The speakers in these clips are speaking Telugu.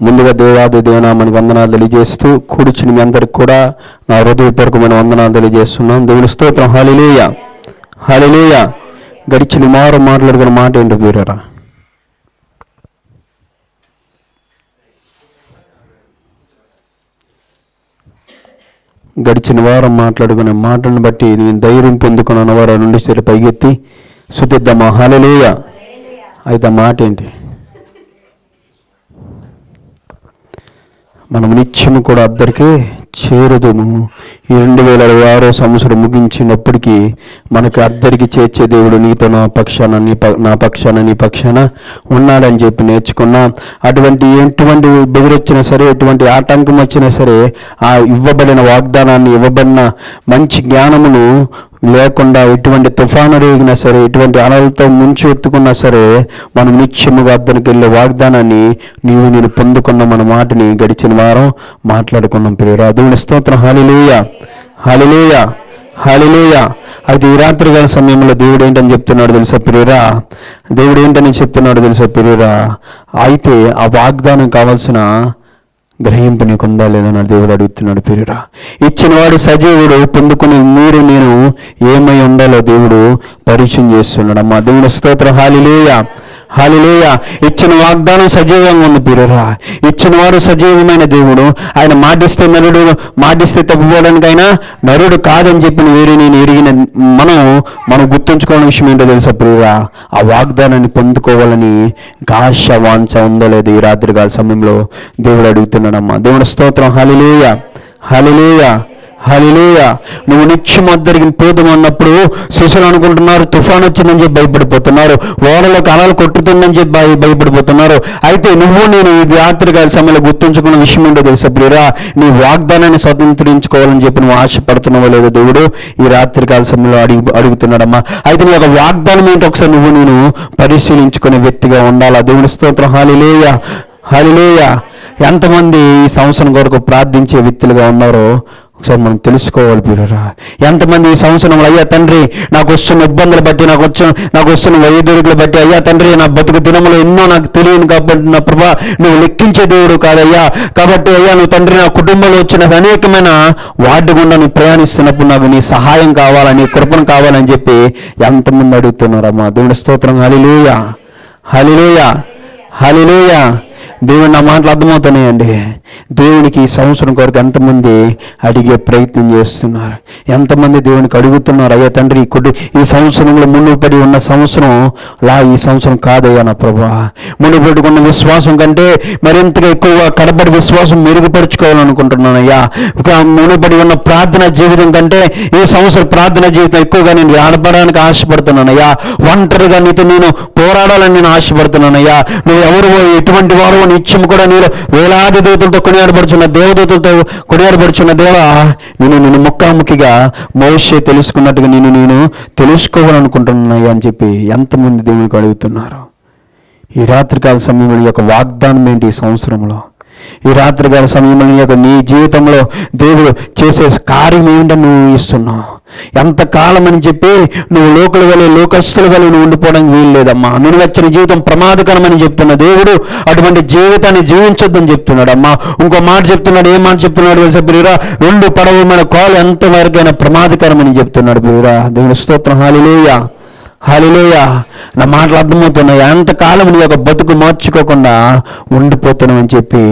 ముందుగా దేవాది దేవనామని వందనాలు తెలియజేస్తూ కూడిచిన మీ అందరికి కూడా నా హృదయపూర్వకమైన వందనాలు తెలియజేస్తున్నాం. దేవుని స్తోత్రం. హాలిలేయ హాలిలేయ గడిచిన మారు మాట్లాడుకున్న మాట ఏంటో వీరరా? గడిచిన వారం మాట్లాడుకునే మాటలను బట్టి నేను ధైర్యం పొందుకున్న వారు నుండి సరే పైకెత్తి శుద్ధిద్దామా? హాలలేయ అయితే మాట ఏంటి? మనం నిత్యము కూడా అద్దరికే చేరదుము. ఈ రెండు వేల ఇరవై ఆరో సంవత్సరం ముగించినప్పటికీ మనకు అద్దరికి చేర్చే దేవుడు నీతో నా పక్షాన నీ ప- నా పక్షాన నీ పక్షాన ఉన్నాడని చెప్పి నేర్చుకున్నాం. అటువంటి ఎటువంటి బెదిరొచ్చినా సరే ఎటువంటి ఆటంకం వచ్చినా సరే ఆ ఇవ్వబడిన వాగ్దానాన్ని ఇవ్వబడిన మంచి జ్ఞానమును లేకుండా ఎటువంటి తుఫాను రేగినా సరే ఎటువంటి అలలతో ముంచి ఎత్తుకున్నా సరే మనం నిత్యముగా అద్దరికి వెళ్ళే వాగ్దానాన్ని నీవు నేను పొందుకున్న మన మాటని గడిచిన వారం మాట్లాడుకున్నాం ప్రియరా దేవుని స్తోత్రం. హాలిలేయ హాలిలేయ హాలిలీయ అయితే ఈ రాత్రి సమయంలో దేవుడు ఏంటని చెప్తున్నాడు తెలుసా ప్రియరా దేవుడు ఏంటని చెప్తున్నాడు తెలుసా ప్రియరా అయితే ఆ వాగ్దానం కావాల్సిన గ్రహింపు నీకుందా లేదని దేవుడు అడుగుతున్నాడు పేరురా ఇచ్చినవాడు సజీవుడు పొందుకుని మీరు నేను ఏమై ఉండాలో దేవుడు పరిచయం చేస్తున్నాడు. అమ్మా దేవుడు స్తోత్ర హాలిలేయ హాలిలేయ ఇచ్చిన వాగ్దానం సజీవంగా ఉంది పిల్లరా. ఇచ్చిన వారు సజీవమైన దేవుడు. ఆయన మాటిస్తే నరుడు మాటిస్తే తప్పిపోవడానికైనా నరుడు కాదని చెప్పిన వేరు నేను ఎరిగిన మనం మనం గుర్తుంచుకోవాలని విషయం ఏంటో తెలుసా ప్రియురా ఆ వాగ్దానాన్ని పొందుకోవాలని ఆశ వాంఛ ఉందో లేదు ఈ రాత్రి కాల సమయంలో దేవుడు అడుగుతున్నాడమ్మా. దేవుడు స్తోత్రం. హలిలేయ హలిలేయ హలిలేయ నువ్వు నిత్యం అద్దరికి పోదామన్నప్పుడు శిశులు అనుకుంటున్నారు తుఫాన్ వచ్చిందని చెప్పి భయపడిపోతున్నారు ఓడలకు అలలు కొట్టుతుందని చెప్పి భయపడిపోతున్నారు. అయితే నువ్వు నేను ఈ రాత్రికాల సమయంలో గుర్తుంచుకున్న విషయం ఏంటో తెలుసా ప్రియరా? నీ వాగ్దానాన్ని స్వతంత్రించుకోవాలని చెప్పి నువ్వు ఆశపడుతున్నావో లేదో దేవుడు ఈ రాత్రికాల సమయంలో అడుగు అడుగుతున్నాడమ్మా. అయితే నీ యొక్క వాగ్దానం ఏంటో ఒకసారి నువ్వు నేను పరిశీలించుకునే వ్యక్తిగా ఉండాలా? దేవుని స్తోత్రం. హాలిలేయ హాలిలేయ ఎంతమంది ఈ సంవత్సరం కొరకు ప్రార్థించే వ్యక్తులుగా ఉన్నారో ఒకసారి మనం తెలుసుకోవాలి పీరురా ఎంతమంది ఈ సంవత్సరం అయ్యా తండ్రి నాకు వస్తున్న ఇబ్బందులు బట్టి నాకు వచ్చిన నాకు వస్తున్న వైద్యులు బట్టి అయ్యా తండ్రి నా బతుకు దినములు ఎన్నో నాకు తెలియను కాబట్టి నా ప్రభా నువ్వు లెక్కించే దేవుడు కాదయ్యా. కాబట్టి అయ్యా నువ్వు తండ్రి నా కుటుంబంలో వచ్చిన అనేకమైన వార్డు గుండా నువ్వు ప్రయాణిస్తున్నప్పుడు నాకు నీ సహాయం కావాలని కృపను కావాలని చెప్పి ఎంతమంది అడుగుతున్నారమ్మా. దేవుడి స్తోత్రం. హలిలుయా హలిలుయా హలిలుయా దేవుని నా మాటలు అర్థమవుతున్నాయండి. దేవునికి ఈ సంవత్సరం కొరకు ఎంతమంది అడిగే ప్రయత్నం చేస్తున్నారు. ఎంతమంది దేవునికి అడుగుతున్నారు అయ్యా తండ్రి ఈ ఈ సంవత్సరంలో మునుపడి ఉన్న సంవత్సరం లా ఈ సంవత్సరం కాదయ్యా నా ప్రభా. ఉన్న విశ్వాసం కంటే మరింతగా ఎక్కువగా కడబడి విశ్వాసం మెరుగుపరుచుకోవాలనుకుంటున్నానయ్యా. ఒక మునుపడి ఉన్న ప్రార్థన జీవితం కంటే ఈ సంవత్సరం ప్రార్థన జీవితం ఎక్కువగా నేను ఆడపడడానికి ఆశపడుతున్నాను అయ్యా ఒంటరిగా నీతో నేను పోరాడాలని నేను ఆశపడుతున్నాను అయ్యా నువ్వు ఎవరు ఎటువంటి వారు నిత్యం కూడా నేను వేలాది దూతలతో కొనియాడబడుచున్న దేవదూతలతో కొనియాడబడుచున్న దేవా నేను నేను ముఖాముఖిగా మోషే తెలుసుకున్నట్టుగా నేను నేను తెలుసుకోవాలనుకుంటున్నాయి అని చెప్పి ఎంతమంది దేవునికి అడుగుతున్నారు. ఈ రాత్రికాల సమయంలో ఈ యొక్క వాగ్దానం ఏంటి ఈ సంవత్సరంలో? ఈ రాత్రికాల సమయంలో నీ యొక్క నీ జీవితంలో దేవుడు చేసే కార్యం ఏంటని నువ్వు ఇస్తున్నావు ఎంతకాలం అని చెప్పి నువ్వు లోకల వలె లోకస్తుల వలె నువ్వు ఉండిపోవడానికి వీలు లేదమ్మా. నువ్వు వచ్చిన జీవితం ప్రమాదకరమని చెప్తున్న దేవుడు అటువంటి జీవితాన్ని జీవించొద్దని చెప్తున్నాడు అమ్మా ఇంకో మాట చెప్తున్నాడు ఏం మాట చెప్తున్నాడు తెలుసా రెండు రెండు పడవమైన కాలు ఎంతవరకైనా ప్రమాదకరమని చెప్తున్నాడు బిరురా దేవుని స్తోత్రం హాలిలేయ హాలిలేయ నా మాటలు అర్థమవుతున్నాయి? ఎంతకాలం నీ యొక్క బతుకు మార్చుకోకుండా ఉండిపోతున్నావు అని చెప్పి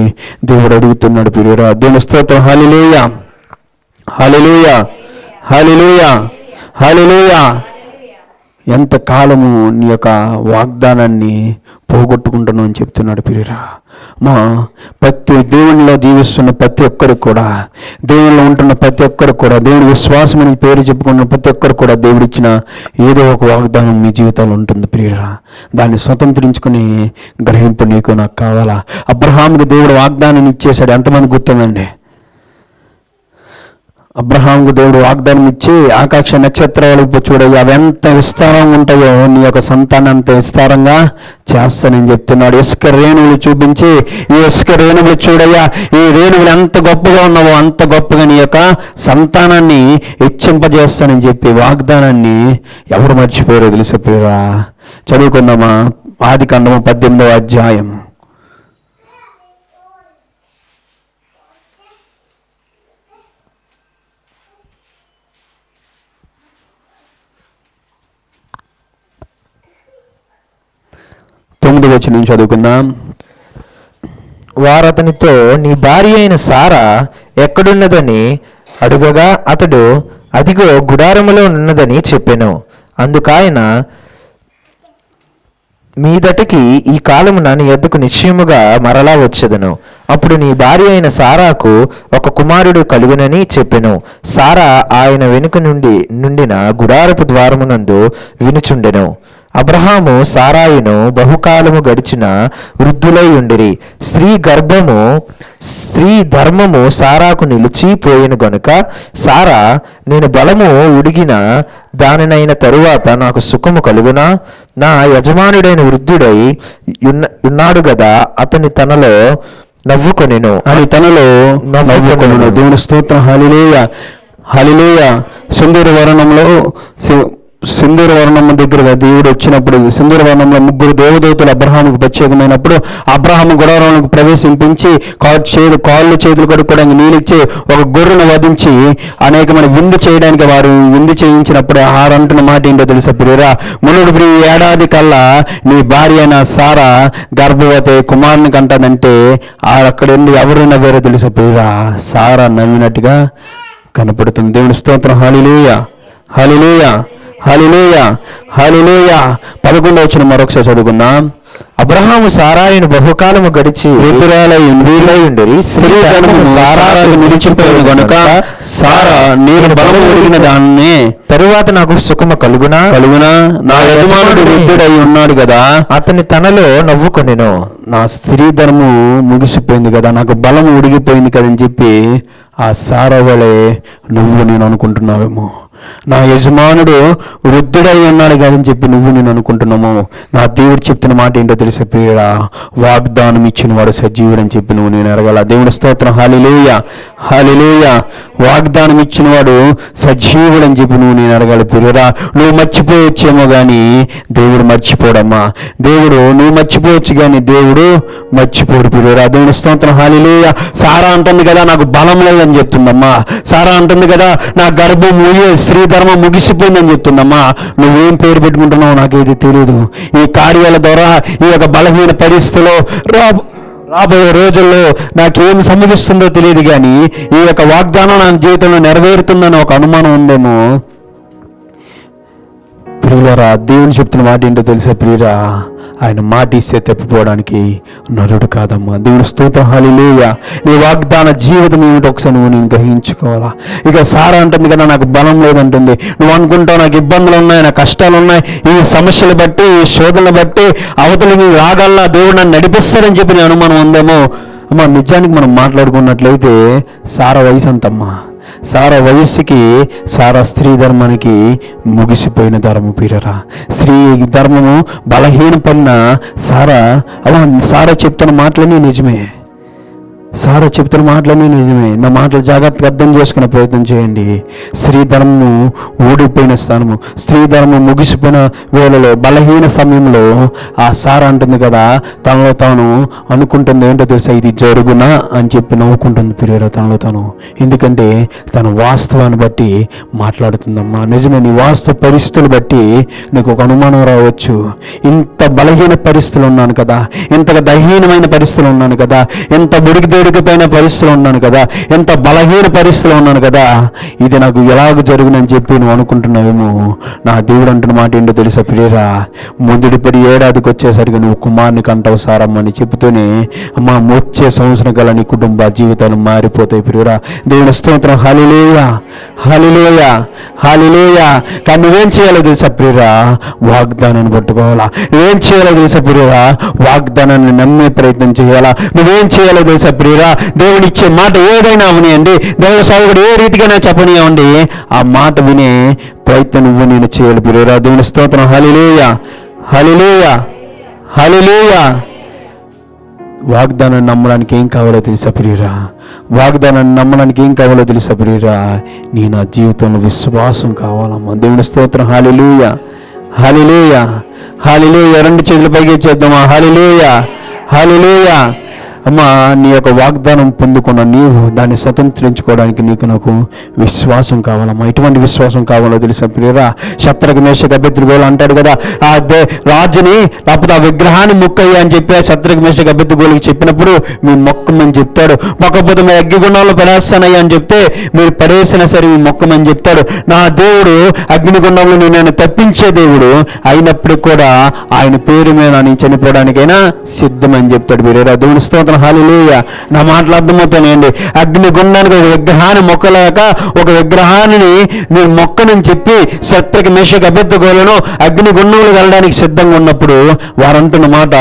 దేవుడు అడుగుతున్నాడు పిల్లరా దేవుని స్తోత్రం హాలిలేయ హాలిలేయ హలిలుయా హలిలుయా ఎంతకాలము నీ యొక్క వాగ్దానాన్ని పోగొట్టుకుంటున్నావు అని చెప్తున్నాడు పిరిరా మా ప్రతి దేవునిలో జీవిస్తున్న ప్రతి ఒక్కరికి కూడా దేవునిలో ఉంటున్న ప్రతి ఒక్కరికి కూడా దేవుని విశ్వాసం అని పేరు చెప్పుకున్న ప్రతి ఒక్కరు కూడా దేవుడిచ్చిన ఏదో ఒక వాగ్దానం మీ జీవితంలో ఉంటుంది ప్రియరా. దాన్ని స్వతంత్రించుకుని గ్రహింపు నీకు నాకు కావాలా? అబ్రహాముకి దేవుడు వాగ్దానం ఇచ్చేశాడు. ఎంతమంది గుర్తుందండి? అబ్రహాంకు దేవుడు వాగ్దానం ఇచ్చి ఆకాశ నక్షత్రాలు చూడయ్యా అవి ఎంత విస్తారంగా ఉంటాయో నీ యొక్క సంతానం అంత విస్తారంగా చేస్తానని చెప్తున్నాడు. ఇసుక రేణువులు చూపించి ఈ ఇసుక రేణువులు చూడయ్యా ఈ రేణువులు ఎంత గొప్పగా ఉన్నావో అంత గొప్పగా నీ యొక్క సంతానాన్ని హెచ్చింపజేస్తానని చెప్పి వాగ్దానాన్ని ఎవరు మర్చిపోయారో తెలిసిపోయారా చదువుకుందామా? ఆది కండము పద్దెనిమిదవ అధ్యాయం. తొమ్మిది వచ్చి నుంచి చదువుకుందాం. వారు అతనితో నీ భార్య అయిన సారా ఎక్కడున్నదని అడుగగా అతడు అదిగో గుడారములో ఉన్నదని చెప్పాను. అందుకాయన మీదటికి ఈ కాలమున నీ ఎద్దుకు నిశ్చయముగా మరలా వచ్చేదను. అప్పుడు నీ భార్య అయిన సారాకు ఒక కుమారుడు కలుగునని చెప్పెను. సారా ఆయన వెనుక నుండి నుండిన గుడారపు ద్వారమునందు వినుచుండెను. అబ్రహాము సారాయిను బహుకాలము గడిచిన వృద్ధులై ఉండిరి. స్త్రీ గర్భము స్త్రీ ధర్మము సారాకు నిలిచి పోయిన గనుక సారా నేను బలము ఉడిగిన దానినైన తరువాత నాకు సుఖము కలుగునా? నా యజమానుడైన వృద్ధుడై ఉన్న- ఉన్నాడు గదా అతని తనలో నవ్వుకొనెను. అని తనలో నవ్వుకొనును. దేవుని స్తోత్రం. హలిలేయ హలిలేయ సుందర వర్ణంలో సింధూర వర్ణం దగ్గర దేవుడు వచ్చినప్పుడు సింధూర వర్ణంలో ముగ్గురు దేవదూతలు అబ్రహాముకు ప్రత్యేకమైనప్పుడు అబ్రహాము గుడారంలోకి ప్రవేశింపించి కాళ్ళు చేతులు కాళ్ళు చేతులు కడుక్కోవడానికి నీళ్ళిచ్చి ఒక గొర్రెను వధించి అనేకమైన విందు చేయడానికి వారు విందు చేయించినప్పుడు ఆరంటున్న మాట ఏంటో తెలుసా ప్రియరా? మునుడు ప్రియ ఏడాది కల్లా నీ భార్య అయిన సారా గర్భవతి కుమారుని కంటదంటే ఆ అక్కడ ఉండి ఎవరు నవ్వారో తెలుసా ప్రియరా? సారా నవ్వినట్టుగా కనపడుతుంది. దేవుని స్తోత్రం. హాలిలేయ హాలిలేయ హాలిలేయ హాలిలేయ పదకొండు వచ్చిన మరొకసారి చదువుకుందాం. అబ్రహాము సారాయిను బహుకాలము గడిచి వృద్ధురాలై వీలై స్త్రీ ధనము సారాకు నిలిచిపోయిన గనుక సారా నేను బలము ఒడిగిన దాన్ని తరువాత నాకు సుఖము కలుగునా? కలుగునా? నా యజమానుడు వృద్ధుడై ఉన్నాడు కదా. అతని తనలో నవ్వుకొనెను. నా స్త్రీ ధర్మం ముగిసిపోయింది కదా నాకు బలం ఉడిగిపోయింది కదని చెప్పి ఆ సారవలే నువ్వు నేను అనుకుంటున్నావేమో. నా యజమానుడు వృద్ధుడై ఉన్నాడు కదని చెప్పి నువ్వు నేను అనుకుంటున్నాము. నా దేవుడు చెప్తున్న మాట ఏంటో తెలిసే ప్రియుడా? వాగ్దానం ఇచ్చిన వాడు సజీవుడు అని చెప్పి నువ్వు నేను ఎరగాల దేవుని స్తోత్రం. హాలిలేయ హాలిలేయ వాగ్దానం ఇచ్చిన వాడు సజీవుడు అని చెప్పి నువ్వు నేను అడగాలి ప్రియరా నువ్వు మర్చిపోవచ్చేమో కానీ దేవుడు మర్చిపోడమ్మా. దేవుడు నువ్వు మర్చిపోవచ్చు కానీ దేవుడు మర్చిపోడు ప్రియరా దేవుని స్తోత్రం. హాలిలేయ సారా అంటుంది కదా నాకు బలం లేదని చెప్తుందమ్మా. సారా అంటుంది కదా నా గర్భం ముయ్యే స్త్రీ ధర్మం ముగిసిపోయిందని చెప్తుందమ్మా. నువ్వేం పేరు పెట్టుకుంటున్నావు నాకేది తెలియదు ఈ కార్యాల ద్వారా ఈ యొక్క బలహీన పరిస్థితిలో రాబో రాబోయే రోజుల్లో నాకేం సంభవిస్తుందో తెలియదు కానీ ఈ యొక్క వాగ్దానం నా జీవితంలో నెరవేరుతుందని ఒక అనుమానం ఉందేమో. ప్రియులరా దేవుని చెప్తున్న మాట ఏంటో తెలుసా ప్రియురా? ఆయన మాట ఇస్తే తప్పిపోవడానికి నరుడు కాదమ్మా. దేవుని స్తోత్రం హాలిలేయ నీ వాగ్దాన జీవితం ఏమిటో ఒకసారి నువ్వు నేను గ్రహించుకోవాలా? ఇక సారా అంటుంది కదా నాకు బలం లేదంటుంది. నువ్వు అనుకుంటావు నాకు ఇబ్బందులు ఉన్నాయి నాకు కష్టాలు ఉన్నాయి. ఈ సమస్యలు బట్టి ఈ శోధనలు బట్టి అవతలి నీ రాగల్లా దేవుడు నన్ను నడిపిస్తాడని చెప్పి నీ అనుమానం ఉందేమో? అమ్మా నిజానికి మనం మాట్లాడుకున్నట్లయితే సారా వయసు అంతమ్మా సారా వయస్సుకి సారా స్త్రీ ధర్మానికి ముగిసిపోయిన ధర్మం పీరరా స్త్రీ ధర్మము బలహీనపడిన సారా అలా సారా చెప్తున్న మాటలన్నీ నిజమే. సారా చెప్తున్న మాటలన్నీ నిజమే. నా మాటలు జాగ్రత్తగా అర్థం చేసుకునే ప్రయత్నం చేయండి. స్త్రీ ధర్మము ఓడిపోయిన స్థానము స్త్రీ ధర్మం ముగిసిపోయిన వేళలో బలహీన సమయంలో ఆ సారా అంటుంది కదా తనలో తాను అనుకుంటుంది ఏంటో తెలుసా? ఇది జరుగునా అని చెప్పి నవ్వుకుంటుంది పిరియరా తనలో తాను. ఎందుకంటే తన వాస్తవాన్ని బట్టి మాట్లాడుతుందమ్మా. నిజమే నీ వాస్తవ పరిస్థితులు బట్టి నీకు ఒక అనుమానం రావచ్చు. ఇంత బలహీన పరిస్థితులు ఉన్నాను కదా ఇంతగా దహీనమైన పరిస్థితులు ఉన్నాను కదా ఇంత బుడికి దేడికిపోయిన పరిస్థితులు ఉన్నాను కదా ఎంత బలహీన పరిస్థితులు ఉన్నాను కదా ఇది నాకు ఎలాగ జరుగునని చెప్పి నువ్వు అనుకుంటున్నావేమో? నా దేవుడు అంటున్న మాట ఏంటో తెలుసా ప్రియరా ముదుడిపడి ఏడాదికి వచ్చేసరికి నువ్వు కుమార్ని కంటావు సారమ్మని చెబుతూనే అమ్మా వచ్చే సంవత్సరం గల నీ కుటుంబ జీవితాలు మారిపోతాయి ప్రియరా దేవుని స్తోత్రం హాలిలేయ హాలిలేయ హాలిలేయ కానీ నువ్వేం చేయాలో తెలుసా ప్రియరా వాగ్దానాన్ని పట్టుకోవాలా? ఏం చేయాలో తెలుసా ప్రియరా వాగ్దానాన్ని నమ్మే ప్రయత్నం చేయాలా? నువ్వేం చేయాలో తెలుసా ప్రియరా దేవుడు ఇచ్చే మాట ఏదైనా అవనియండి దేవుడు సాగుడు ఏ రీతికైనా చెప్పనివ్వండి ఆ మాట వినే ప్రయత్నం నువ్వు నేను చేయాలి. ప్రియరా దేవుని స్తోత్రం. హలిలేయ హలిలేయ హలిలేయ వాగ్దానాన్ని నమ్మడానికి ఏం కావాలో తెలుసా ప్రియురా? వాగ్దానాన్ని నమ్మడానికి ఏం కావాలో తెలుసా ప్రియురా? నీ నా జీవితంలో విశ్వాసం కావాలమ్మా. దేవుని స్తోత్రం. హాలిలూయ హాలిలూయ హాలిలూయ రెండు చేతులు పైకి చేద్దామా హాలిలూయ హాలిలూయ అమ్మా నీ యొక్క వాగ్దానం పొందుకున్న నీవు దాన్ని స్వతంత్రించుకోవడానికి నీకు నాకు విశ్వాసం కావాలమ్మా. ఎటువంటి విశ్వాసం కావాలో తెలుసా ప్రియరా? శత్రుఘ్న మేష గబ్బెత్తుగోలు అంటాడు కదా ఆ దే రాజుని లేకపోతే ఆ విగ్రహాన్ని ముక్కయ్య అని చెప్పి ఆ శత్రుఘ్న మేష గబ్బెత్తుగోలుకి చెప్పినప్పుడు మీ మొక్కమని చెప్తాడు. మొక్కపోతే మీ అగ్నిగుండంలో పడేస్తానయ్యా అని చెప్తే మీరు పడేసినా సరే మీ మొక్కమని చెప్తాడు. నా దేవుడు అగ్నిగుండంలో నేను తప్పించే దేవుడు అయినప్పటికీ కూడా ఆయన పేరు మీద నేను చనిపోవడానికైనా సిద్ధమని చెప్తాడు మీరు దేవుని స్తోత్రం హాలిలేయ నా మాటలు అర్థమవుతాయండి అగ్నిగుండానికి ఒక విగ్రహాన్ని మొక్కలేక ఒక విగ్రహాన్ని నేను మొక్కనని చెప్పి శత్రుకి మేషకు అభ్యర్థుకోలను. అగ్నిగుండంలో వెళ్ళడానికి సిద్ధంగా ఉన్నప్పుడు వారంటున్న మాట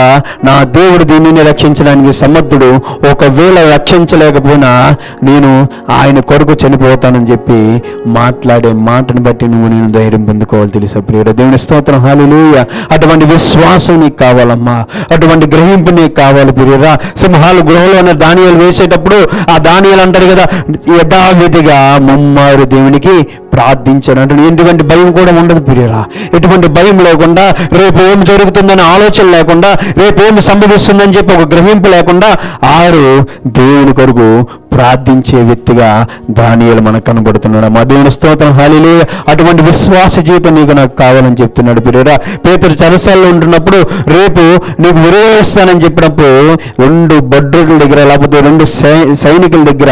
నా దేవుడు దీనిని రక్షించడానికి సమర్థుడు. ఒకవేళ రక్షించలేకపోయినా నేను ఆయన కొరకు చనిపోతానని చెప్పి మాట్లాడే మాటను బట్టి నువ్వు నేను ధైర్యం పొందుకోవాలి తెలుసా ప్రియుడు. దేవుని స్తోత్రం. హాలిలుయ అటువంటి విశ్వాసం నీకు కావాలమ్మా. అటువంటి గ్రహింపు నీకు కావాలి ప్రియురా సింహ సింహాలు గృహంలో ధాన్యాలు వేసేటప్పుడు ఆ ధాన్యాలు అంటారు కదా యథావిధిగా ముమ్మారు దేవునికి ప్రార్థించాను అంటే ఎటువంటి భయం కూడా ఉండదు ప్రియరా. ఎటువంటి భయం లేకుండా రేపు ఏం జరుగుతుందనే ఆలోచన లేకుండా రేపు ఏం సంభవిస్తుందని చెప్పి ఒక గ్రహింపు లేకుండా ఆరు దేవుని కొరకు ప్రార్థించే వ్యక్తిగా దానియాలు మనకు కనబడుతున్నాడు. మా దేవుని స్తోత్రం హాలిలే అటువంటి విశ్వాస జీవితం నీకు నాకు కావాలని చెప్తున్నాడు పిల్లరా పేతురు చరసాల్లో ఉంటున్నప్పుడు రేపు నీకు విరోధిస్తానని చెప్పినప్పుడు రెండు బడ్రుల దగ్గర లేకపోతే రెండు సై- సైనికుల దగ్గర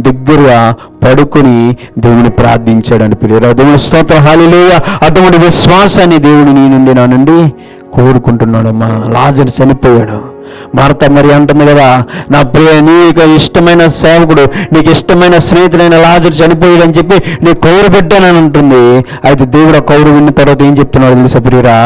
దగ్గరగా పడుకొని దేవుని ప్రార్థించాడని పిలిచారు. దేవుని స్తోత్రం హాలిలేయ అటువంటి విశ్వాసాన్ని దేవుని నీ నుండి నా నుండి కోరుకుంటున్నాడమ్మా. లాజర్ చనిపోయాడు. మార్త మరి అంటుంది కదా నా ప్రియ నీకు ఇష్టమైన సేవకుడు నీకు ఇష్టమైన స్నేహితుడైన లాజర్ చనిపోయాడని చెప్పి నీ కౌరు పెట్టానని అంటుంది. అయితే దేవుడు కౌరు విన్న తర్వాత ఏం చెప్తున్నాడు తెలుసా ప్రియురా?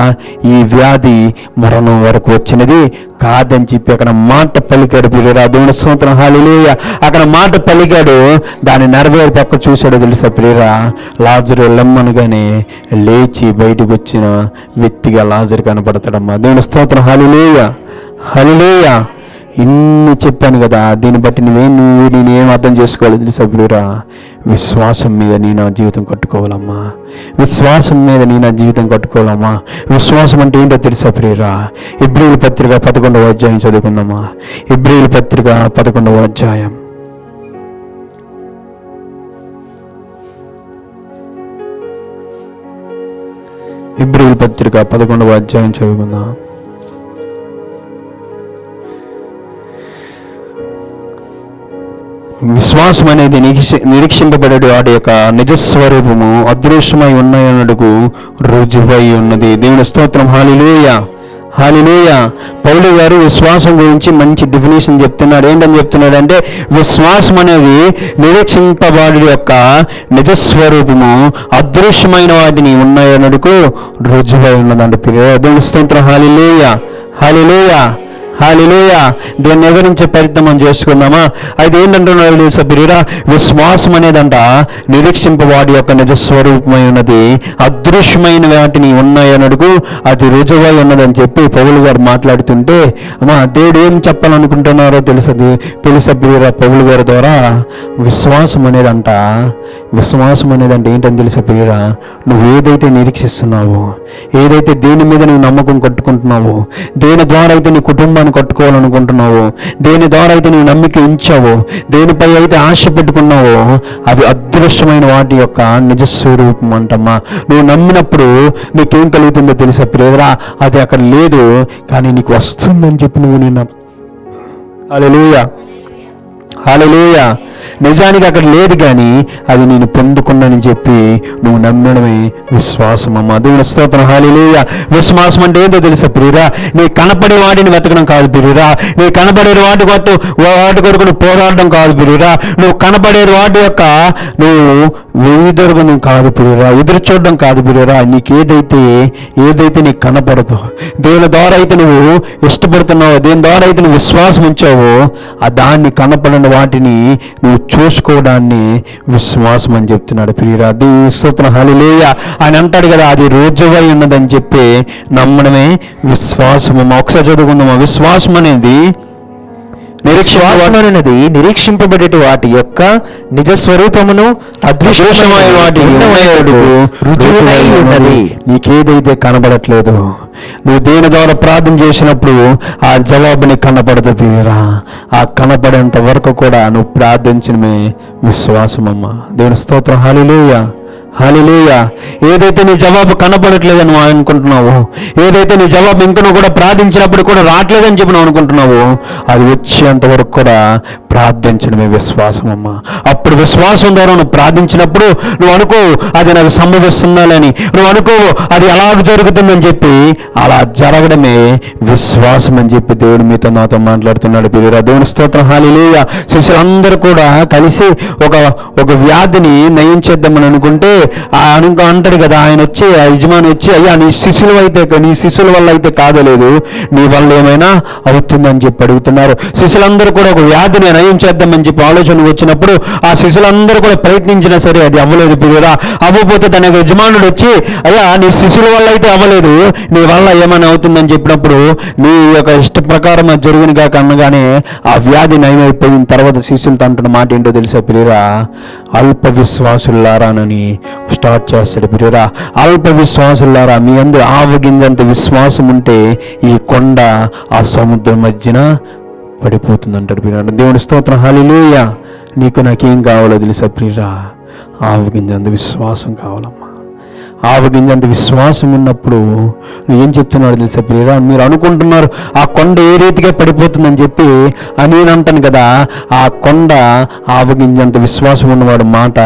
ఈ వ్యాధి మరణం వరకు వచ్చినది కాదని చెప్పి అక్కడ మాట పలికాడు ప్రియురా. దేవుని సూత్రం హాలిలేయ అక్కడ మాట పలికాడు దాని నెరవేరు పక్క చూశాడు తెలుసా ప్రియురా? లాజరు లెమ్మనుగానే లేచి బయటకు వచ్చిన వ్యక్తిగా లాజరు కనపడతాడమ్మా. దేవుని స్తోత్రం హాలిలేయ హలిలేయ ఇన్ని చెప్పాను కదా దీన్ని బట్టి నువ్వేం నువ్వు నేను ఏం అర్థం చేసుకోవాలి తెలుసా విశ్వాసం మీద నీ నా జీవితం కట్టుకోవాలమ్మా. విశ్వాసం మీద నీ నా జీవితం కట్టుకోవాలమ్మా. విశ్వాసం అంటే ఏంటో తెలుసా ప్రియురా? ఇబ్రిల్ పత్రిక పదకొండవ అధ్యాయం చదువుకుందామా? ఇబ్రిల్ పత్రిక పదకొండవ అధ్యాయం. ఇబ్రిల్ పత్రిక పదకొండవ అధ్యాయం చదువుకుందాం. విశ్వాసం అనేది నిరీక్ష- నిరీక్షింపబడే వాటి యొక్క నిజస్వరూపము అదృశ్యమై ఉన్నాయన్నట్టుకు రుజువై ఉన్నది. దేవుని స్తోత్రం. హాలిలోయ హాలిలోయ పౌలు గారు విశ్వాసం గురించి మంచి డెఫినేషన్ చెప్తున్నాడు ఏంటని చెప్తున్నాడు అంటే విశ్వాసం అనేది నిరీక్షింపబడి యొక్క నిజస్వరూపము అదృశ్యమైన వాటిని ఉన్నాయన్నట్టుకు రుజువై ఉన్నదండి దేవుని స్తోత్రం. హాలిలోయ హాలిలోయ హాలిలోయ దీన్ని వివరించే ప్రయత్నం చేసుకుందామా? అయితే ఏంటంటున్నాడు తెలుసా విశ్వాసం అనేదంట నిరీక్షింపవాడి యొక్క నిజస్వరూపమై ఉన్నది. అదృశ్యమైన వాటిని ఉన్నాయనడుగు అది రుజువై ఉన్నదని చెప్పి పౌలు గారు మాట్లాడుతుంటే మా దేవుడు ఏం చెప్పాలనుకుంటున్నారో తెలుసది పెళ్ళి ప్రియురా పౌలు గారి ద్వారా. విశ్వాసం అనేదంట విశ్వాసం అనేదంటే ఏంటని తెలుసా ప్రియరా నువ్వు ఏదైతే నిరీక్షిస్తున్నావో ఏదైతే దేని మీద నువ్వు నమ్మకం కట్టుకుంటున్నావో దేని ద్వారా అయితే నీ కుటుంబాన్ని కట్టుకోవాలనుకుంటున్నావో దేని ద్వారా అయితే నువ్వు నమ్మిక ఉంచావో దేనిపై అయితే ఆశ పెట్టుకున్నావో అవి అదృశ్యమైన వాటి యొక్క నిజ స్వరూపం అంటమ్మా. నువ్వు నమ్మినప్పుడు నీకేం కలుగుతుందో తెలుసా ప్రేదరా అది అక్కడ లేదు కానీ నీకు వస్తుందని చెప్పి నువ్వు నేను అలెలుయా హాలలోయ. నిజానికి అక్కడ లేదు కానీ అది నేను పొందుకున్నానని చెప్పి నువ్వు నమ్మడమే విశ్వాసం అమ్మ దేవుని స్తోత్రం. హాలిలేయ. విశ్వాసం అంటే ఏంటో తెలుసా ప్రియురా? నీ కనపడే వాటిని వెతకడం కాదు ప్రియురా. నీ కనపడే వాటి కొట్టు వాటి కొరకు నువ్వు పోరాడడం కాదు ప్రియురా. నువ్వు కనపడే వాటి యొక్క నువ్వు ఎదురుగడం కాదు ప్రియురా. ఎదురు చూడడం కాదు ప్రియురా. నీకు ఏదైతే ఏదైతే నీకు కనపడదో దేని ద్వారా అయితే నువ్వు ఇష్టపడుతున్నావో దేని ద్వారా అయితే నువ్వు విశ్వాసం ఉంచావో ఆ దాన్ని కనపడడం వాటిని నువ్వు చూసుకోవడాన్ని విశ్వాసం అని చెప్తున్నాడు ప్రియురా దేవుని హలిలేయ ఆయన అంటాడు కదా అది రోజువై ఉన్నదని చెప్పి నమ్మడమే విశ్వాసము. ఒకసారి చదువుకుందామా? విశ్వాసం అనేది విశ్వాసమనున్నది నిరీక్షింపబడేటి వాటి యొక్క నిజ స్వరూపమును అదృశ్యమైన వాటి రుజువునై ఉన్నది. నీకేదైతే కనబడట్లేదు నువ్వు దేని ద్వారా ప్రార్థన చేసినప్పుడు ఆ జవాబు నీకు కనపడదు తీరా. ఆ కనపడేంత వరకు కూడా నువ్వు ప్రార్థించడమే విశ్వాసమమ్మా. దేవుని స్తోత్రం. హాలిలేయ హాలిలేయ ఏదైతే నీ జవాబు కనపడట్లేదని నువ్వు అనుకుంటున్నావు ఏదైతే నీ జవాబు ఇంకా నువ్వు కూడా ప్రార్థించినప్పుడు కూడా రావట్లేదని చెప్పి నువ్వు అనుకుంటున్నావు అది వచ్చేంత వరకు కూడా ప్రార్థించడమే విశ్వాసం అమ్మా. అప్పుడు విశ్వాసం ద్వారా నువ్వు ప్రార్థించినప్పుడు నువ్వు అనుకో అది నాకు సంభవిస్తుందని నువ్వు అనుకో అది ఎలా జరుగుతుందని చెప్పి అలా జరగడమే విశ్వాసం అని చెప్పి దేవుడు మీతో నాతో మాట్లాడుతున్నాడు. పిల్లరా దేవుని స్తోత్రం హాలిలేయ. శిష్యులందరూ కూడా కలిసి ఒక ఒక వ్యాధిని నయం చేద్దామని అనుకుంటే ఆ అనుకో అంటాడు కదా ఆయన వచ్చి ఆ యజమాని వచ్చి అయ్యా నీ శిష్యులు అయితే నీ శిష్యుల వల్ల అయితే కాదలేదు నీ వల్ల ఏమైనా అవుతుందని చెప్పి అడుగుతున్నారు. శిష్యులందరూ కూడా ఒక వ్యాధిని సహాయం చేద్దామని చెప్పి ఆలోచన వచ్చినప్పుడు ఆ శిష్యులందరూ కూడా ప్రయత్నించినా సరే అది అవ్వలేదు పిల్లరా. అవ్వకపోతే తన యొక్క యజమానుడు వచ్చి అయ్యా నీ శిశుల వల్ల అయితే అవ్వలేదు. నీ వల్ల ఏమైనా అవుతుందని చెప్పినప్పుడు నీ యొక్క ఇష్ట ప్రకారం అది జరుగును కాక అనగానే ఆ వ్యాధి నయమైపోయిన తర్వాత శిశులతో అంటున్న మాట ఏంటో తెలుసా పిల్లరా? అల్ప విశ్వాసులారానని స్టార్ట్ చేస్తాడు పిల్లరా. అల్ప విశ్వాసులారా మీ అందరూ ఆవగింజంత విశ్వాసం ఉంటే ఈ కొండ ఆ సముద్రం మధ్యన పడిపోతుంది అంటాడు పిల్లరా దేవుని స్తోత్రం హాలిలేయ నీకు నాకేం కావాలో తెలుసా ప్రియరా? ఆవగింజంత విశ్వాసం కావాలమ్మా. ఆవగింజంత విశ్వాసం ఉన్నప్పుడు నువ్వు ఏం చెప్తున్నాడు తెలుసా ప్రియరా? మీరు అనుకుంటున్నారు ఆ కొండ ఏ రీతిగా పడిపోతుందని చెప్పి అని నేను అంటాను కదా ఆ కొండ ఆవగింజంత విశ్వాసం ఉన్నవాడు మాట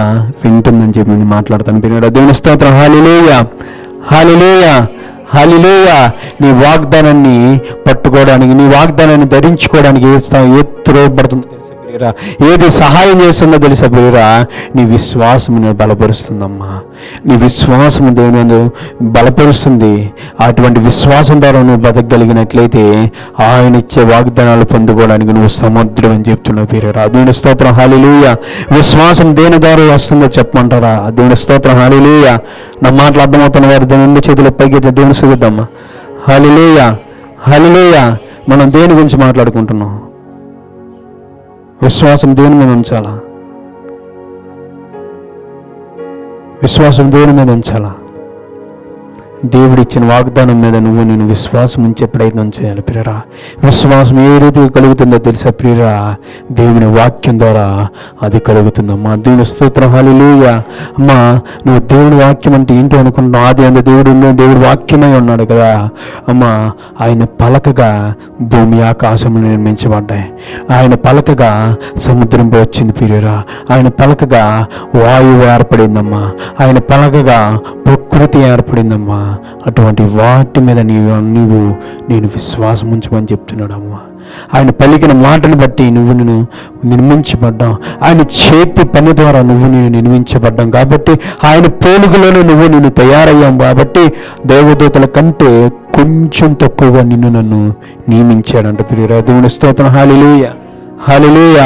వింటుందని చెప్పి నేను మాట్లాడతాను ప్రియరా. దేవుని స్తోత్రం హాలిలేయ హాలిలేయ హలిలోయ నీ వాగ్దానాన్ని పట్టుకోవడానికి నీ వాగ్దానాన్ని ధరించుకోవడానికి ఏ స్థా- ప్రియరా. ఏది సహాయం చేస్తుందో తెలుసా ప్రియరా? నీ విశ్వాసమును బలపరుస్తుందమ్మా. నీ విశ్వాసము దేని బలపరుస్తుంది. అటువంటి విశ్వాసం ద్వారా నువ్వు బతకగలిగినట్లయితే ఆయన ఇచ్చే వాగ్దానాలు పొందుకోవడానికి నువ్వు సముద్రం అని చెప్తున్నావు ప్రియరా. దేవుని స్తోత్రం హాలిలుయ విశ్వాసం దేని ద్వారా వస్తుందో చెప్పమంటారా? దేవుని స్తోత్రం హాలిలుయ నా మాటలు అర్థమవుతున్న వారి దేవుని చేతులు పైకి దేవుని సుగుద్దమ్మా హాలిలీయ హాలిలుయ మనం దేని గురించి మాట్లాడుకుంటున్నాం? విశ్వాసం దేని మీద ఉంచాలా? విశ్వాసం దేని మీద ఉంచాలా? దేవుడిచ్చిన వాగ్దానం మీద నువ్వు నేను విశ్వాసం ఉంచే ప్రయత్నం చేయాలి ప్రియరా. విశ్వాసం ఏ రీతిగా కలుగుతుందో తెలుసా ప్రియరా? దేవుని వాక్యం ద్వారా అది కలుగుతుందమ్మా దేవుని స్తోత్రం హాలిలుయ అమ్మా నువ్వు దేవుని వాక్యం అంటే ఏంటి అనుకుంటున్నావు? ఆది అంత దేవుడు దేవుడు వాక్యమై ఉన్నాడు కదా. అమ్మా ఆయన పలకగా భూమి ఆకాశంలో నిర్మించబడ్డాయి. ఆయన పలకగా సముద్రంపై వచ్చింది ప్రియరా. ఆయన పలకగా వాయువు ఏర్పడిందమ్మా. ఆయన పలకగా ప్రకృతి ఏర్పడిందమ్మా. అటువంటి వాటి మీద నీవు నీవు నేను విశ్వాసం ఉంచమని చెప్తున్నాడు అమ్మ. ఆయన పలికిన మాటను బట్టి నువ్వు నేను నిర్మించబడ్డాం ఆయన చేతి పని ద్వారా నువ్వు నేను నిర్మించబడ్డాం కాబట్టి ఆయన పోలుగులోనే నువ్వు నేను తయారయ్యాం కాబట్టి దేవదూతల కంటే కొంచెం తక్కువగా నిన్ను నన్ను నియమించాడంట ప్రియరా దేవుని స్తోత్రం. హాలిలుయ హాలిలుయ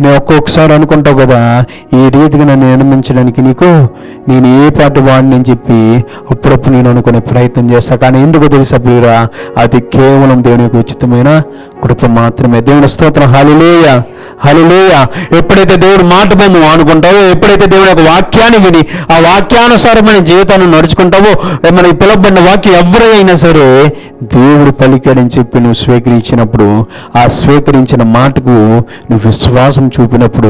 నేను ఒక్కొక్కసారి అనుకుంటావు కదా ఈ రీతిగా నన్ను నిర్మించడానికి నీకు నేను ఏ పాట వాడిని అని చెప్పి అప్పుడప్పుడు నేను అనుకునే ప్రయత్నం చేస్తా. కానీ ఎందుకు తెలుసా ప్రియురా అది కేవలం దేవుని యొక్క ఉచితమైన కృప మాత్రమే. దేవుని స్తోత్రం. హలిలేయ హలిలేయ ఎప్పుడైతే దేవుడు మాట బొమ్మ అనుకుంటావో ఎప్పుడైతే దేవుడు యొక్క వాక్యాన్ని విని ఆ వాక్యానుసారమైన జీవితాన్ని నడుచుకుంటావో మనకి పిలవబడిన వాక్యం ఎవరైనా సరే దేవుడు పలికాడని చెప్పి నువ్వు స్వీకరించినప్పుడు ఆ స్వీకరించిన మాటకు నువ్వు విశ్వాసం చూపినప్పుడు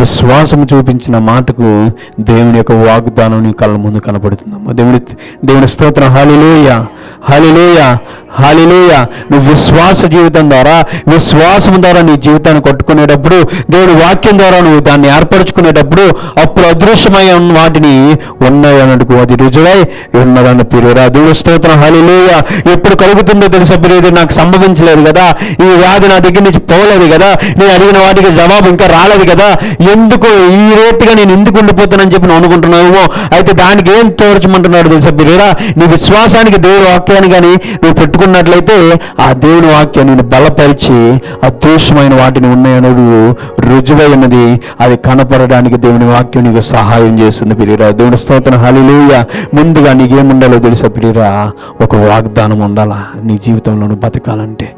విశ్వాసం చూపించిన మాటకు దేవుని యొక్క వాగ్దానం నీ కళ్ళ ముందు కనపడుతుందమ్మా దేవుడి దేవుని స్తోత్రం. హాలిలోయ హలిలోయ హలిలోయ నువ్వు విశ్వాస జీవితం ద్వారా విశ్వాసం ద్వారా నీ జీవితాన్ని కొట్టుకునేటప్పుడు దేవుని వాక్యం ద్వారా నువ్వు దాన్ని ఏర్పరచుకునేటప్పుడు అప్పుడు అదృశ్యమైన ఉన్న వాటిని ఉన్నాయన్నట్టుకు అది రుజువై ఉన్నదన్న తీరురా దేవుని స్తోత్రం. హలిలోయ ఎప్పుడు కలుగుతుందో తెలిసే పిరియది నాకు సంభవించలేదు కదా. ఈ వ్యాధి నా దగ్గర నుంచి పోలేదు కదా. నేను అడిగిన వాటికి జవాబు ఇంకా రాలేదు కదా. ఎందుకు ఈ రేటుగా నేను ఎందుకు ఉండిపోతానని చెప్పి నువ్వు అనుకుంటున్నావేమో. అయితే దానికి ఏం తోర్చమంటున్నాడు తెలుసా పిరియరా నీ విశ్వాసానికి వాక్యం వాక్యాన్ని కానీ నువ్వు పెట్టుకున్నట్లయితే ఆ దేవుని వాక్యం నేను బలపరిచి అదృశ్యమైన వాటిని ఉన్నాయన్నది రుజువై ఉన్నది. అది కనపడడానికి దేవుని వాక్యం నీకు సహాయం చేస్తుంది పిరిరా దేవుని స్తోత్రం. హలిలుయ ముందుగా నీకేముండాలో తెలుసా పిరిరా ఒక వాగ్దానం ఉండాలా? నీ జీవితంలో నువ్వు బతకాలంటే.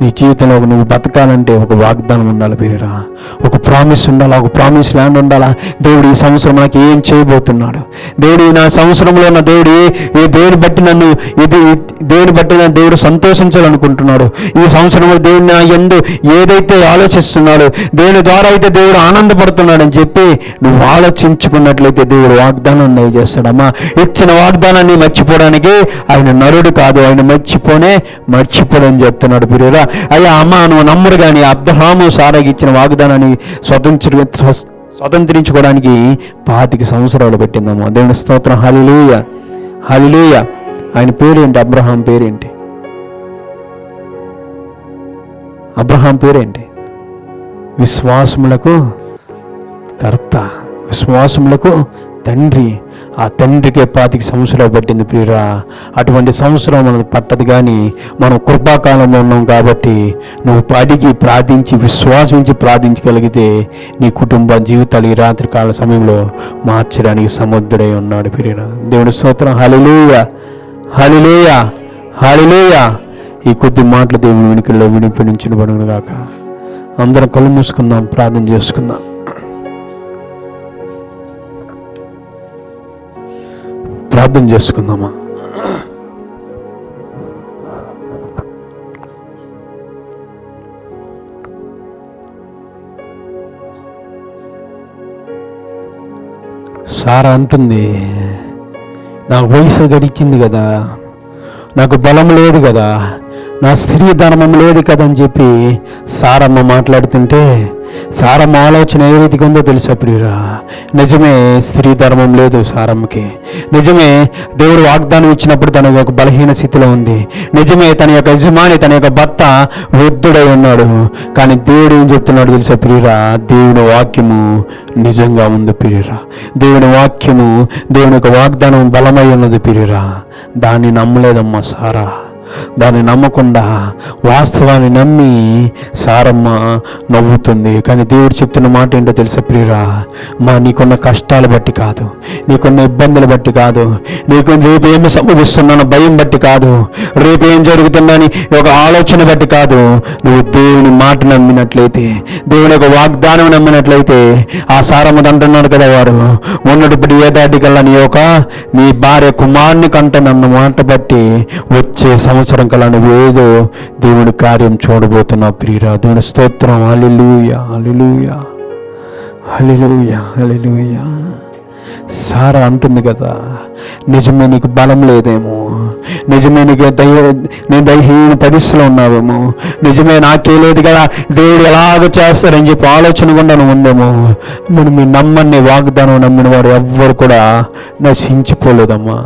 నీ జీవితంలో నువ్వు బతకాలంటే ఒక వాగ్దానం ఉండాలి పేరురా ఒక ప్రామిస్ ఉండాలా ఒక ప్రామిస్ ల్యాండ్ ఉండాలా? దేవుడు ఈ సంవత్సరం నాకు ఏం చేయబోతున్నాడు? దేవుడు నా సంవత్సరంలో ఉన్న దేవుడు ఏ- దేవుని బట్టి నన్ను ఇది దేవుని బట్టి నన్ను దేవుడు సంతోషించాలనుకుంటున్నాడు? ఈ సంవత్సరంలో దేవుడు నా ఎందు ఏదైతే ఆలోచిస్తున్నాడో దేవుని ద్వారా అయితే దేవుడు ఆనందపడుతున్నాడని చెప్పి నువ్వు ఆలోచించుకున్నట్లయితే దేవుడు వాగ్దానం దయచేస్తాడమ్మా. ఇచ్చిన వాగ్దానాన్ని మర్చిపోవడానికి ఆయన నరుడు కాదు ఆయన మర్చిపోనే మర్చిపోడని చెప్తున్నాడు పిరురా అయ్యా అమ్మ నువ్వు నమ్మరు కానీ అబ్రహాము సారాకి ఇచ్చిన వాగ్దానాన్ని స్వతంత్ర స్వతంత్రించుకోవడానికి పాతిక సంవత్సరాలు పెట్టిందమ్మా. దేవుని స్తోత్రం. హలిలూయ హలిలూయ ఆయన పేరేంటి? అబ్రహాం పేరేంటి? అబ్రహాం పేరేంటి? విశ్వాసములకు కర్త విశ్వాసములకు తండ్రి ఆ తండ్రికే పాతిక సంవత్సరాలు పట్టింది ప్రియురా. అటువంటి సంవత్సరం మనకు పట్టదు కానీ మనం కృపాకాలంలో ఉన్నాం కాబట్టి నువ్వు అడిగి ప్రార్థించి విశ్వాసించి ప్రార్థించగలిగితే నీ కుటుంబ జీవితాలు ఈ రాత్రి కాల సమయంలో మార్చడానికి సముద్రుడై ఉన్నాడు ప్రియురా. దేవుడి స్తోత్రం. హలిలేయ హలిలేయ హలిలేయ ఈ కొద్ది మాటలు దేవుని వెనుకల్లో వినిపించిన కాక అందరం కళ్ళు మూసుకుందాం ప్రార్థన చేసుకుందాం. ప్రార్థన చేసుకుందామా? సారా అంటుంది నాకు వయసు గడిచింది కదా నాకు బలం లేదు కదా నా స్త్రీ ధర్మం లేదు కదా అని చెప్పి సారమ్మ మాట్లాడుతుంటే సారమ్మ ఆలోచన ఏ రీతిగా ఉందో తెలుసా ప్రియురా? నిజమే స్త్రీ ధర్మం లేదు సారమ్మకి. నిజమే దేవుడు వాగ్దానం ఇచ్చినప్పుడు తన యొక్క బలహీన స్థితిలో ఉంది. నిజమే తన యొక్క యజమాని తన యొక్క భర్త వృద్ధుడై ఉన్నాడు. కానీ దేవుడు ఏం చెప్తున్నాడు తెలుసా ప్రియురా? దేవుని వాక్యము నిజంగా ఉంది ప్రియురా. దేవుని వాక్యము దేవుని యొక్క వాగ్దానం బలమై ఉన్నది ప్రియురా. దాన్ని నమ్మలేదమ్మా సారా. దాన్ని నమ్మకుండా వాస్తవాన్ని నమ్మి సారమ్మ నవ్వుతుంది. కానీ దేవుడు చెప్తున్న మాట ఏంటో తెలుసా ప్రియురా? మా నీకున్న కష్టాలు బట్టి కాదు నీకున్న ఇబ్బందులు బట్టి కాదు నీకు రేపు ఏమి సంభవిస్తున్నానో భయం బట్టి కాదు రేపు ఏం జరుగుతుందని ఒక ఆలోచన బట్టి కాదు. నువ్వు దేవుని మాట నమ్మినట్లయితే దేవుని యొక్క వాగ్దానం నమ్మినట్లయితే ఆ సారమ్మది అంటున్నాడు కదా వారు మొన్నటిప్పుడు ఏ దాటికల్లా నీ యొక్క నీ భార్య కుమారుని కంటనన్న మాట బట్టి వచ్చే సంవత్సరం సంవత్సరం నువ్వు ఏదో దేవుని కార్యం చూడబోతున్నావు ప్రియరా. దేవుని స్తోత్రం. Alleluia alleluia alleluia alleluia Sarah అంటుంది కదా నిజమే నీకు బలం లేదేమో. నిజమే నీకు దయ నేను దయహీన పరిస్థితిలో ఉన్నావేమో. నిజమే నాకే లేదు కదా దేవుడు ఎలాగ చేస్తారని చెప్పి ఆలోచన కూడా ఉందేమో. నేను మీ నమ్మని వాగ్దానం నమ్మిన వారు ఎవ్వరు కూడా నశించిపోలేదమ్మా.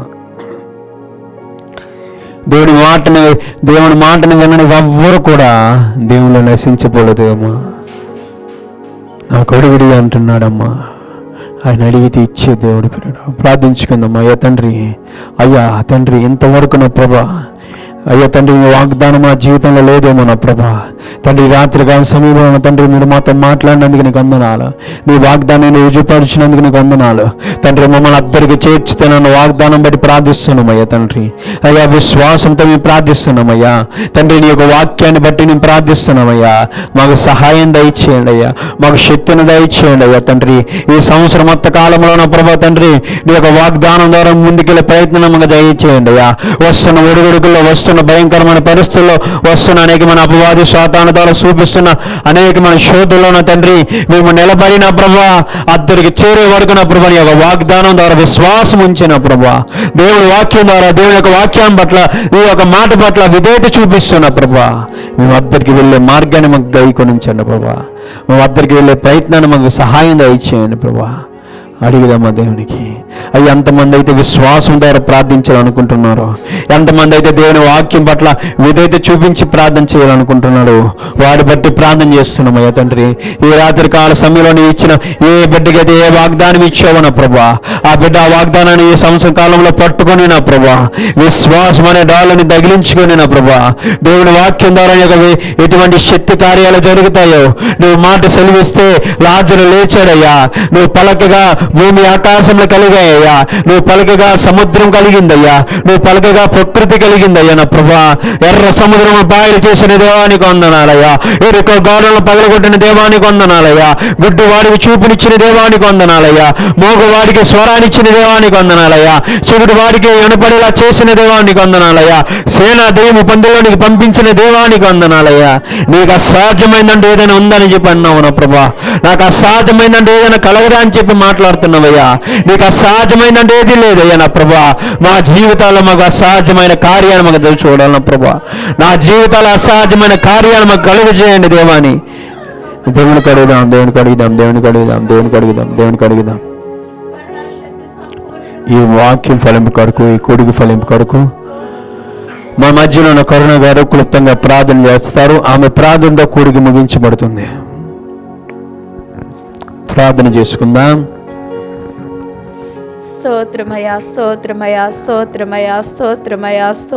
దేవుడి మాటని దేవుని మాటని వినని ఎవ్వరు కూడా దేవుళ్ళు నశించిపోలేదేమో. నా కొడుగుడి అంటున్నాడమ్మా. ఆయన అడిగితే ఇచ్చే దేవుడు ప్రార్థించుకుందమ్మా అయ్యా తండ్రి. అయ్యా తండ్రి ఇంతవరకు నా ప్రభా అయ్యా తండ్రి మీ వాగ్దానం మా జీవితంలో లేదేమో నా ప్రభా. తండ్రి రాత్రి కాని సమయంలో తండ్రి మీరు మాతో మాట్లాడినందుకు నీకు వందనాలు. నీ వాగ్దానాన్ని రుజుపరిచినందుకు నీకు వందనాలు. తండ్రి మమ్మల్ని అద్దరికి చేర్చితే నన్ను వాగ్దానం బట్టి ప్రార్థిస్తున్నాం అయ్యా తండ్రి. అయ్యా విశ్వాసంతో మేము ప్రార్థిస్తున్నామయ్యా. తండ్రి నీ యొక్క వాక్యాన్ని బట్టి నేను ప్రార్థిస్తున్నామయ్యా. మాకు సహాయం దయచేయండి అయ్యా. మాకు శక్తిని దయచేయండి అయ్యా తండ్రి. ఈ సంవత్సరం మొత్త కాలంలో నా ప్రభా తండ్రి నీ యొక్క వాగ్దానం ద్వారా ముందుకెళ్ళే ప్రయత్నం మాకు దయచేయండి అయ్యా. వస్తున్న ఒడుగుడుకుల్లో వస్తున్న భయంకరమైన పరిస్థితుల్లో వస్తున్న అనేకమైన అపవాది శాతాన ద్వారా చూపిస్తున్న అనేకమైన మన నా తండ్రి మేము నిలబడిన ప్రభా అద్దరికి చేరే వరకు నా ప్రభా నీ యొక్క వాగ్దానం ద్వారా విశ్వాసం ఉంచిన ప్రభా. దేవుడి వాక్యం ద్వారా దేవుని యొక్క వాక్యం పట్ల ఈ యొక్క మాట పట్ల విధేయత చూపిస్తున్న ప్రభా. మేము అద్దరికి వెళ్ళే మార్గాన్ని మాకు దయకొనించండి ప్రభా. మేము అద్దరికి వెళ్ళే ప్రయత్నాన్ని మాకు సహాయం దయచేయండి ప్రభా. అడిగిదమ్మా దేవునికి. అయ్యి ఎంతమంది అయితే విశ్వాసం ద్వారా ప్రార్థించాలనుకుంటున్నారో ఎంతమంది అయితే దేవుని వాక్యం పట్ల విధేయత చూపించి ప్రార్థన చేయాలనుకుంటున్నాడు వాడి బట్టి ప్రార్థన చేస్తున్నాం అయ్యా తండ్రి. ఈ రాత్రి కాల సమయంలో నీవు ఇచ్చిన ఏ బిడ్డకైతే ఏ వాగ్దానం ఇచ్చావో నా ప్రభా ఆ బిడ్డ ఆ వాగ్దానాన్ని ఈ సంవత్సర కాలంలో పట్టుకొని నా ప్రభా విశ్వాసం అనే డాలని తగిలించుకొని నా ప్రభా దేవుని వాక్యం ద్వారా ఎటువంటి శక్తి కార్యాలు జరుగుతాయో నువ్వు మాట సెలవిస్తే లాజను లేచాడయ్యా. నువ్వు పలకగా భూమి ఆకాశంలో కలిగాయ్యా నువ్వు పలకగా సముద్రం కలిగిందయ్యా. నువ్వు పలకగా ప్రకృతి కలిగిందయ్యా నా ప్రభా. ఎర్ర సముద్రము బాయిలు చేసిన దేవానికి వందనాలయ్యా. ఎరుక గోడలు పగలగొట్టిన దేవానికి వందనాలయ్యా. గుడ్డు వాడికి చూపునిచ్చిన దేవానికి వందనాలయ్యా. మోగవాడికి స్వరానిచ్చిన దేవానికి వందనాలయ్యా. చెవిటి వాడికి వినపడేలా చేసిన దేవానికి వందనాలయ్యా. సేనా దేవు పందులోనికి పంపించిన దేవానికి వందనాలయ్యా. నీకు అసాధ్యమైందంటే ఏదైనా ఉందని చెప్పి అన్నావు నా ప్రభా. నాకు అసాధ్యమైందంటే ఏదైనా కలగదా అని చెప్పి మాట్లాడుతున్నావయ్యా. నీకు అసాధ్యమైందంటే ఏది లేదయ్యా నా ప్రభా. మా జీవితాల్లో మాకు అసహజమైన కార్యాలు మాకు తెలిసి చూడాలన్న ప్రభా. నా జీవితాల అసహజమైన కార్యాలు మాకు కలుగు చేయండి దేవాని. దేవునికి అడుగుదాం దేవునికి అడుగుదాం దేవునికి అడుగుదాం దేవునికి అడుగుదాం దేవునికి అడుగుదాం. ఈ వాక్యం ఫలింపు కొరకు ఈ కొడుకు ఫలింపు కొరకు. మా మధ్యలో ఉన్న కరుణ గారు క్లుప్తంగా ప్రార్థన చేస్తారు. ఆమె ప్రార్థనతో కూడికి ముగించబడుతుంది. ప్రార్థన చేసుకుందాం. స్తోత్రమయా స్తోత్రమయా స్తోత్రమయా స్తోత్రమయా స్తోత్ర